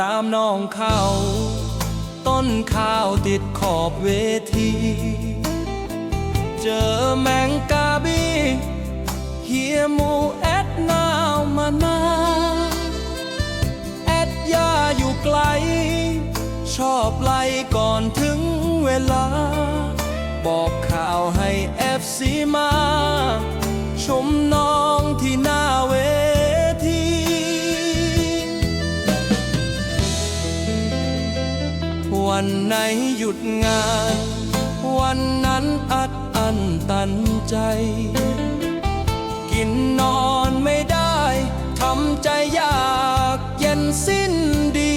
ตามน้องเขา ต้นข้าวติดขอบเวที เจอแมงกาบีเฮียหมูแอดนาวมานาแอดยาอยู่ไกล ชอบไล่ก่อนถึงเวลา บอกข่าวให้เอฟซีมา ชมน วันไหนหยุดงาน วันนั้นอัดอั้นตันใจ กินนอนไม่ได้ทำใจยากเย็นสิ้นดี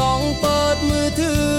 ต้องเปิดมือถือ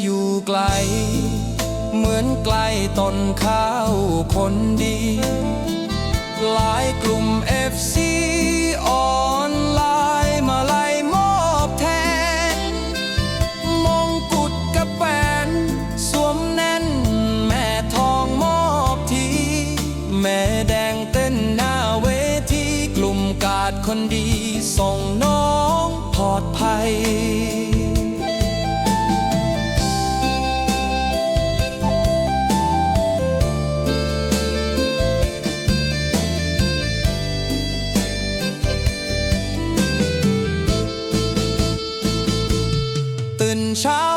อยู่ไกล เหมือนไกลต้นข้าวคนดี หลายกลุ่ม FC ออนไลน์มาไล่มอบแทน มงกุฎกับแฟนสวมแน่นแม่ทองมอบที แม่แดงเต้นหน้าเวทีกลุ่มกาดคนดี ส่งน้องปลอดภัย ตื่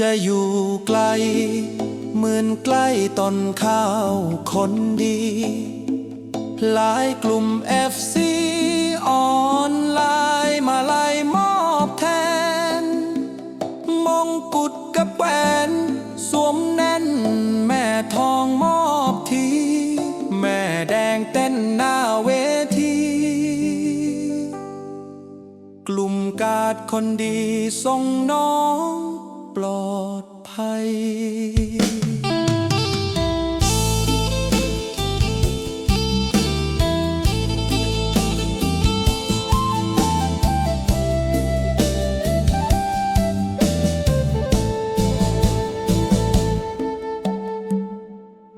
จะอยู่ไกล เหมือนใกล้ต้นข้าวคนดี หลายกลุ่ม FC ออนไลน์มาไล่มอบแทน มงกุฎกับแหวน สวมแน่น แม่ทองมอบที แม่แดงเต้นหน้าเวที กลุ่มกาดคนดีส่งน้อง ปลอดภัย